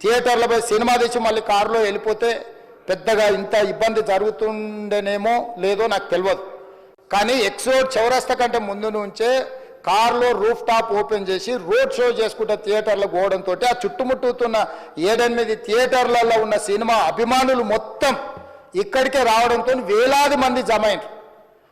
థియేటర్లపై cinema తీసి మళ్ళీ కారులో వెళ్ళిపోతే పెద్దగా ఇంత ఇబ్బంది జరుగుతుండేనేమో లేదో నాకు తెలియదు కానీ ఎక్సోడ్ చౌరస్తా కంటే ముందు నుంచే కారులో రూఫ్ టాప్ ఓపెన్ చేసి రోడ్ షో చేసుకుంటే థియేటర్లో పోవడంతో ఆ చుట్టుముట్టుతున్న ఏడెనిమిది థియేటర్లలో ఉన్న సినిమా అభిమానులు మొత్తం ఇక్కడికే రావడంతో వేలాది మంది జమ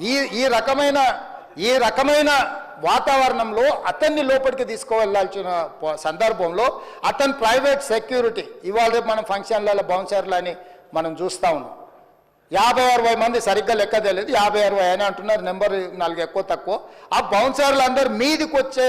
ఈ ఈ రకమైన ఈ రకమైన వాతావరణంలో అతన్ని లోపలికి తీసుకువెళ్ళాల్సిన సందర్భంలో అతని ప్రైవేట్ సెక్యూరిటీ ఇవాళ రేపు మనం ఫంక్షన్లలో బౌన్సర్లు అని మనం చూస్తూ ఉన్నాం. యాభై అరవై మంది సరిగ్గా లెక్క తెలియదు. యాభై అరవై అని అంటున్నారు. నెంబర్ నాలుగు ఎక్కువ తక్కువ. ఆ బౌన్సర్లు అందరు మీదికి వచ్చే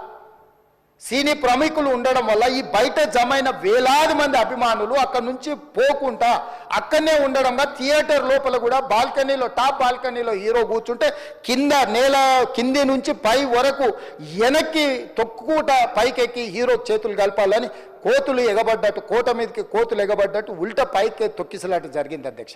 సినీ ప్రముఖులు ఉండడం వల్ల ఈ బయట జమైన వేలాది మంది అభిమానులు అక్కడ నుంచి పోకుండా అక్కడనే ఉండడంగా థియేటర్ లోపల కూడా బాల్కనీలో టాప్ బాల్కనీలో హీరో కూర్చుంటే కింద నేల కింది నుంచి పై వరకు వెనక్కి తొక్కుట పైకెక్కి హీరో చేతులు కలపాలని కోతులు ఎగబడ్డట్టు కోట మీదకి కోతులు ఎగబడ్డట్టు ఉల్టా పైకి తొక్కిసలాట జరిగింది అధ్యక్ష.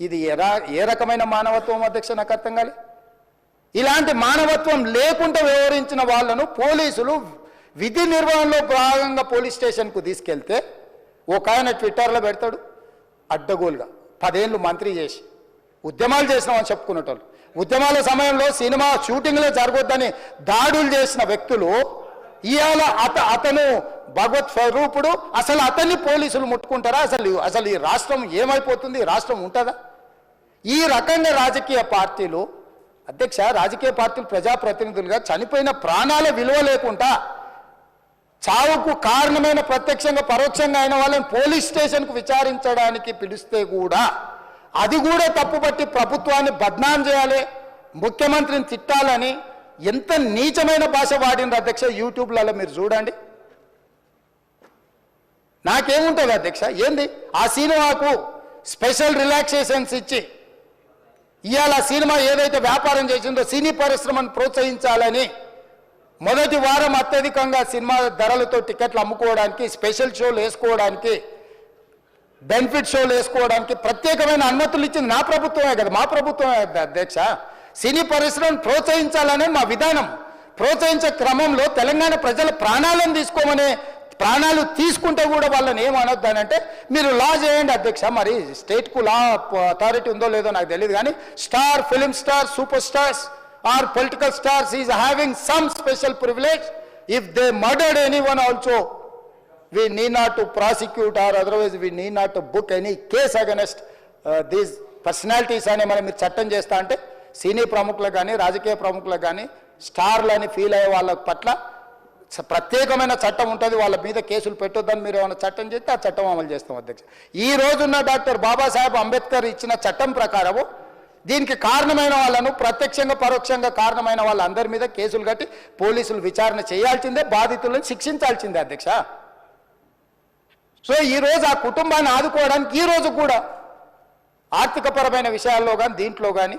ఇది ఎరా ఏ రకమైన మానవత్వం అధ్యక్ష నాకు అర్థం కాలే ఇలాంటి మానవత్వం లేకుండా వ్యవహరించిన వాళ్ళను పోలీసులు విధి నిర్వహణలో భాగంగా పోలీస్ స్టేషన్కు తీసుకెళ్తే ఒక ఆయన ట్విట్టర్లో పెడతాడు అడ్డగోలుగా. పదేళ్ళు మంత్రి చేసి ఉద్యమాలు చేసినామని చెప్పుకునేటోళ్ళు. ఉద్యమాల సమయంలో సినిమా షూటింగ్లో జరగొద్దని దాడులు చేసిన వ్యక్తులు ఇవాళ అత అతను భగవత్ స్వరూపుడు అసలు అతన్ని పోలీసులు ముట్టుకుంటారా? అసలు అసలు ఈ రాష్ట్రం ఏమైపోతుంది? రాష్ట్రం ఉంటుందా? ఈ రకంగా రాజకీయ పార్టీలు అధ్యక్ష రాజకీయ పార్టీలు ప్రజాప్రతినిధులుగా చనిపోయిన ప్రాణాల విలువ లేకుండా చావుకు కారణమైన ప్రత్యక్షంగా పరోక్షంగా అయిన వాళ్ళని పోలీస్ స్టేషన్కు విచారించడానికి పిలిస్తే కూడా అది కూడా తప్పుపట్టి ప్రభుత్వాన్ని బద్నాం చేయాలి ముఖ్యమంత్రిని తిట్టాలని ఎంత నీచమైన భాష వాడిన అధ్యక్ష? యూట్యూబ్లలో మీరు చూడండి. నాకేముంటుంది అధ్యక్ష? ఏంది? ఆ సినిమాకు స్పెషల్ రిలాక్సేషన్స్ ఇచ్చి ఇవాళ ఆ సినిమా ఏదైతే వ్యాపారం చేసిందో సినీ పరిశ్రమను ప్రోత్సహించాలని మొదటి వారం అత్యధికంగా సినిమా ధరలతో టికెట్లు అమ్ముకోవడానికి స్పెషల్ షోలు వేసుకోవడానికి బెనిఫిట్ షోలు వేసుకోవడానికి ప్రత్యేకమైన అనుమతులు ఇచ్చింది నా ప్రభుత్వమే కదా? మా ప్రభుత్వమే కదా అధ్యక్ష? సినీ పరిశ్రమను ప్రోత్సహించాలనే మా విధానం. ప్రోత్సహించే క్రమంలో తెలంగాణ ప్రజల ప్రాణాలను తీసుకోమనే ప్రాణాలు తీసుకుంటే కూడా వాళ్ళని ఏమనొద్దు అని అంటే మీరు లా చేయండి అధ్యక్ష మరి స్టేట్కు లా అథారిటీ ఉందో లేదో నాకు తెలియదు కానీ star film star super stars are political stars is having some special privilege. If they murdered any one also we need not to prosecute otherwise otherwise need not book any case against case uh, personalities uh, అని మనం మీరు చట్టం చేస్తా అంటే సినీ ప్రముఖులకు కానీ రాజకీయ ప్రముఖులకు కానీ స్టార్లు అని ఫీల్ అయ్యే వాళ్ళ పట్ల ప్రత్యేకమైన చట్టం ఉంటుంది. వాళ్ళ మీద కేసులు పెట్టొద్దని మీరు ఏమైనా చట్టం చేస్తే ఆ చట్టం అమలు చేస్తాం అధ్యక్ష. ఈ రోజున్న డాక్టర్ బాబాసాహెబ్ అంబేద్కర్ ఇచ్చిన చట్టం ప్రకారము దీనికి కారణమైన వాళ్ళను ప్రత్యక్షంగా పరోక్షంగా కారణమైన వాళ్ళందరి మీద కేసులు కట్టి పోలీసులు విచారణ చేయాల్సిందే బాధితులను శిక్షించాల్సిందే అధ్యక్ష. సో ఈ రోజు ఆ కుటుంబాన్ని ఆదుకోవడానికి ఈ రోజు కూడా ఆర్థికపరమైన విషయాల్లో కానీ దీంట్లో కానీ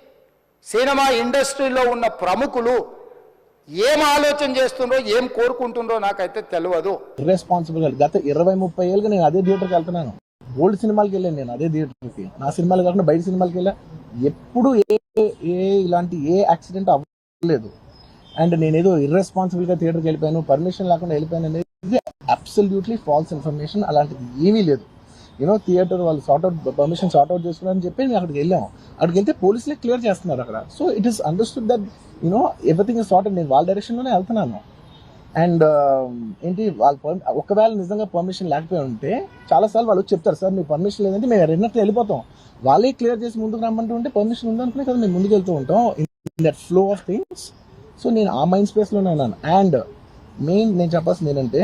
సినిమా ఇండస్ట్రీలో ఉన్న ప్రముఖులు ఏం ఆలోచన చేస్తుండ్రో ఏం కోరుకుంటుండ్రో నాకైతే తెలియదు ఇర్రెస్పాన్సిబుల్ గత ఇరవై ముప్పై ఏళ్ళుగా నేను అదే థియేటర్కి వెళ్తున్నాను. ఓల్డ్ సినిమాలకి వెళ్ళాను నేను అదే థియేటర్కి. నా సినిమాలు కాకుండా బయట సినిమాలకి వెళ్ళా. ఎప్పుడు ఏ ఏ ఇలాంటి ఏ యాక్సిడెంట్ అవ్వలేదు. అండ్ నేనేదో ఇర్రెస్పాన్సిబుల్గా థియేటర్కి వెళ్ళిపోయాను. పర్మిషన్ లేకుండా వెళ్ళిపోయాను అనేది అబ్సల్యూట్లీ ఫాల్స్ ఇన్ఫర్మేషన్ అలాంటిది ఏమీ లేదు. యూనో థియేటర్ వాళ్ళు sort out permission sort out చేసుకున్నారని చెప్పి మేము అక్కడికి వెళ్ళాము. అక్కడికి వెళ్తే పోలీసులే క్లియర్ చేస్తున్నారు అక్కడ. So it is understood that you know everything is sorted నేను వాళ్ళ డైరెక్షన్లోనే వెళ్తున్నాను. అండ్ um, ఏంటి వాళ్ళ ఒకవేళ నిజంగా పర్మిషన్ లేకపోయి ఉంటే చాలాసార్లు వాళ్ళు చెప్తారు సార్ మీకు పర్మిషన్ లేదంటే మేము రెండట్లు వెళ్ళిపోతాం. వాళ్ళే క్లియర్ చేసి ముందుకు రమ్మంటూ ఉంటే పర్మిషన్ ఉందనుకునే కదా మేము ముందుకు వెళ్తూ ఉంటాం. In that flow of things so నేను ఆ మైండ్ స్పేస్లోనే ఉన్నాను. అండ్ మెయిన్ నేను చెప్పాల్సింది ఏంటంటే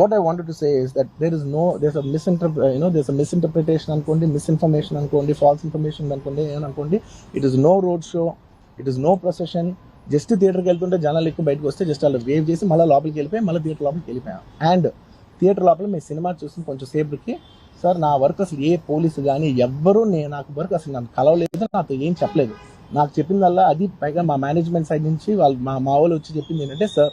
what I wanted to say is that there is no there's a misinterpret uh, you know there's a misinterpretation అనుకోండి misinformation అనుకోండి false information అనుకోండి ఏమనుకోండి it is no road show it is no procession just థియేటర్కి వెళ్తుంటే జనాలు ఎక్కువ బయటకు వస్తే just అలా వేవ్ చేసి మళ్ళీ లోపలికి వెళ్ళిపోయి మళ్ళీ థియేటర్ లోపలికి వెళ్ళిపోయాం. అండ్ థియేటర్ లోపల మీ సినిమా చూసిన కొంచెం సేపటికి సార్ నా వర్క్ అసలు ఏ పోలీసు కానీ ఎవ్వరూ నేను నాకు వర్క్ అసలు నన్ను కలవలేదు నాతో ఏం చెప్పలేదు. నాకు చెప్పిందల్లా అది పైగా మా మేనేజ్మెంట్ సైడ్ నుంచి వాళ్ళు మా మా వాళ్ళు వచ్చి చెప్పింది ఏంటంటే సార్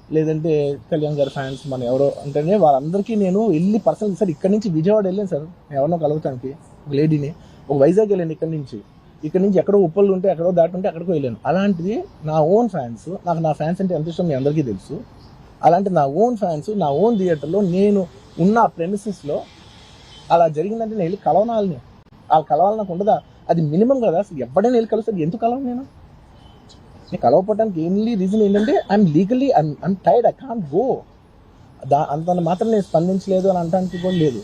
లేదంటే కళ్యాణ్ గారి ఫ్యాన్స్ మన ఎవరో అంటేనే వాళ్ళందరికీ నేను వెళ్ళి పర్సనల్ సార్ ఇక్కడి నుంచి విజయవాడ వెళ్ళాను సార్ ఎవరినో కలవటానికి ఒక లేడీని ఒక వైజాగ్ వెళ్ళాను ఇక్కడి నుంచి. ఇక్కడ నుంచి ఎక్కడో ఉప్పలు ఉంటే ఎక్కడో దాటుంటే ఉంటే వెళ్ళాను. అలాంటిది నా ఓన్ ఫ్యాన్స్ నాకు నా ఫ్యాన్స్ అంటే ఎంత ఇష్టం మీ అందరికీ తెలుసు. అలాంటి నా ఓన్ ఫ్యాన్స్ నా ఓన్ థియేటర్లో నేను ఉన్న ప్రెమిసెస్లో అలా జరిగిందంటే నేను వెళ్ళి కలవనాలని వాళ్ళు కలవాలి నాకు ఉండదా? అది మినిమం కదా ఎవడైనా వెళ్ళి కలుస్తుంది ఎందుకు కలవను నేను? నేను కలవకపోవడానికి ఓన్లీ రీజన్ ఏంటంటే I'm legally I'm tired I can't go దా అంత మాత్రం నేను స్పందించలేదు అని అనడానికి కూడా లేదు.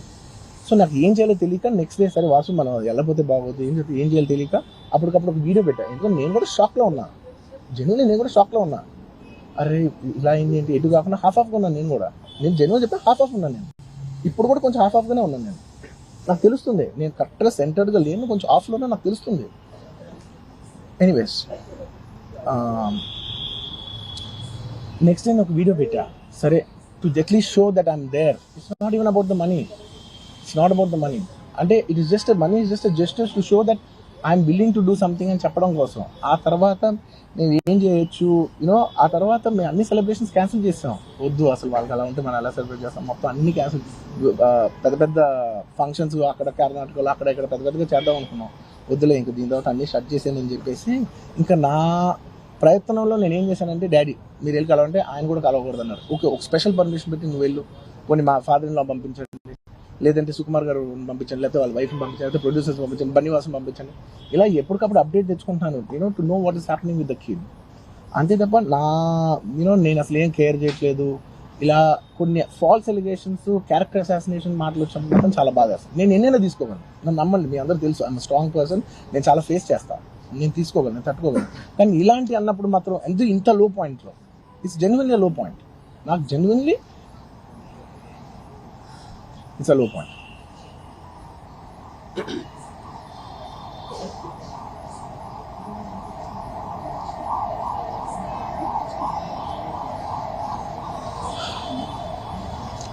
సో నాకు ఏం చేయాలో తెలియక నెక్స్ట్ డే సరే వాసు మనం వెళ్ళకపోతే బాగోదు ఏం చేస్తే ఏం చేయాలో తెలియక అప్పటికప్పుడు ఒక వీడియో పెట్టాను ఎందుకంటే నేను కూడా షాక్లో ఉన్నా. జెన్యున్ నేను కూడా షాక్లో ఉన్నా. అరే ఇలా అయింది ఏంటి? ఎటు కాకుండా హాఫ్ ఆఫ్గా ఉన్నాను నేను కూడా. నేను జెన్యున్ చెప్పి హాఫ్ ఆఫ్ ఉన్నాను నేను. ఇప్పుడు కూడా కొంచెం హాఫ్ ఆఫ్గానే ఉన్నాను నేను. నాకు తెలుస్తుంది. నేను కరెక్ట్గా సెంటర్డ్గా లేను కొంచెం ఆఫ్లోనే నాకు తెలుస్తుంది. ఎనీవేస్ Um, నెక్స్ట్ నేను ఒక వీడియో పెట్టా. సరే to Jaitley show that I'm there it's not even about the money it's not about the money అంటే it is just money is just justice to show that I'm willing to do something అని చెప్పడం కోసం. ఆ తర్వాత నేను ఏం చేయొచ్చు? You know ఆ తర్వాత మేము అన్ని సెలబ్రేషన్స్ క్యాన్సిల్ చేస్తాం వద్దు అసలు వాళ్ళకి అలా ఉంటే మనం ఎలా సెలబ్రేట్ చేస్తాం? మొత్తం అన్ని క్యాన్సిల్ పెద్ద పెద్ద ఫంక్షన్స్ అక్కడ కర్ణాటకలో అక్కడ ఇక్కడ పెద్ద పెద్దగా చేద్దాం అనుకున్నాం. వద్దులే ఇంక దీని తర్వాత అన్ని షట్ చేసానని చెప్పేసి ఇంకా నా ప్రయత్నంలో నేను ఏం చేశానంటే డాడీ మీరు వెళ్ళి కలవంటే ఆయన కూడా కలవకూడదు అన్నారు. ఓకే ఒక స్పెషల్ పర్మిషన్ పెట్టి నువ్వు వెళ్ళు. కొన్ని మా ఫాదర్ పంపించండి. లేదంటే సుకుమార్ గారు పంపించండి లేకపోతే వాళ్ళ వైఫ్ని పంపించండి లేకపోతే ప్రొడ్యూసర్స్ పంపించండి బన్నివాసం పంపించండి. ఇలా ఎప్పటికప్పుడు అప్డేట్ తెచ్చుకుంటాను. You know to know what is happening with the kid అంతే తప్ప నా యూనో నేను అసలు ఏం కేర్ చేయట్లేదు. ఇలా కొన్ని ఫాల్స్ ఎలిగేషన్స్ క్యారెక్టర్ అసాసినేషన్ మాటలు వచ్చినప్పుడు మాత్రం చాలా బాగా వేస్తాను నేను ఎన్నైనా తీసుకోగలను. నన్ను నమ్మండి మీ అందరూ తెలుసు. ఐఎమ్ స్ట్రాంగ్ పర్సన్ నేను చాలా ఫేస్ చేస్తాను నేను తీసుకోగలను నేను తట్టుకోగలను. కానీ ఇలాంటి అన్నప్పుడు మాత్రం ఎంత ఇంత లో? పాయింట్లో ఇట్స్ జెన్యున్లీ లో పాయింట్ నాకు genuinely it's a low point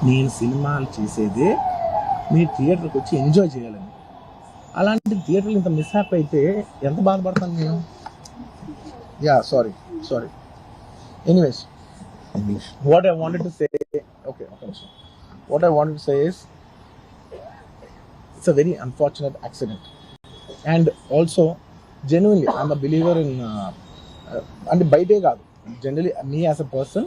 నేను సినిమాలు చేసేదే మీ థియేటర్కి వచ్చి ఎంజాయ్ చేయాలని. అలాంటి థియేటర్లు ఇంత మిస్ అప్ అయితే ఎంత బాధపడతాను నేను? Yeah sorry sorry. Anyways English what I want to say okay ఒక నిమిషం. What I want to say is it's a very unfortunate accident and also genuinely I'm a believer in అంటే బయటే కాదు. Generally me as a person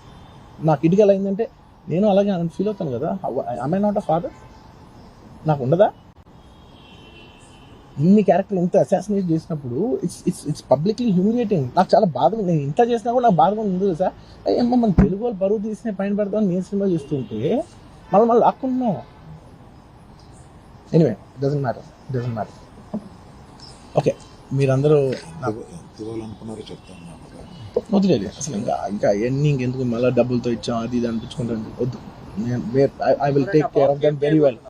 నాకు కిడ్కి ఎలా అయిందంటే నేను అలాగే ఫీల్ అవుతాను కదా. ఐ నాట్ అ ఫాదర్ నాకు ఉండదా? ఇన్ని క్యారెక్టర్ ఇంత అసాసినేట్ చేసినప్పుడు it's it's it's publicly humiliating నాకు చాలా బాధగా నేను ఇంత చేసినా కూడా నాకు బాధగా ఉంది సార్ అయ్యమ్మ మన తెలుగు వాళ్ళు బరువు తీసిన పైన పెడతాం నేను సినిమా చేస్తుంటే మళ్ళీ మళ్ళీ లాక్కున్నాం anyway doesn't matter doesn't matter okay మీరందరూ నాకు చెప్తాను. వదిలేదు అసలు ఇంకా ఇంకా ఎన్ని ఇంకెందుకు? మళ్ళీ డబ్బులతో ఇచ్చాం అది ఇది అనిపించుకుంటాను వద్దు. నేను I will take care of them very well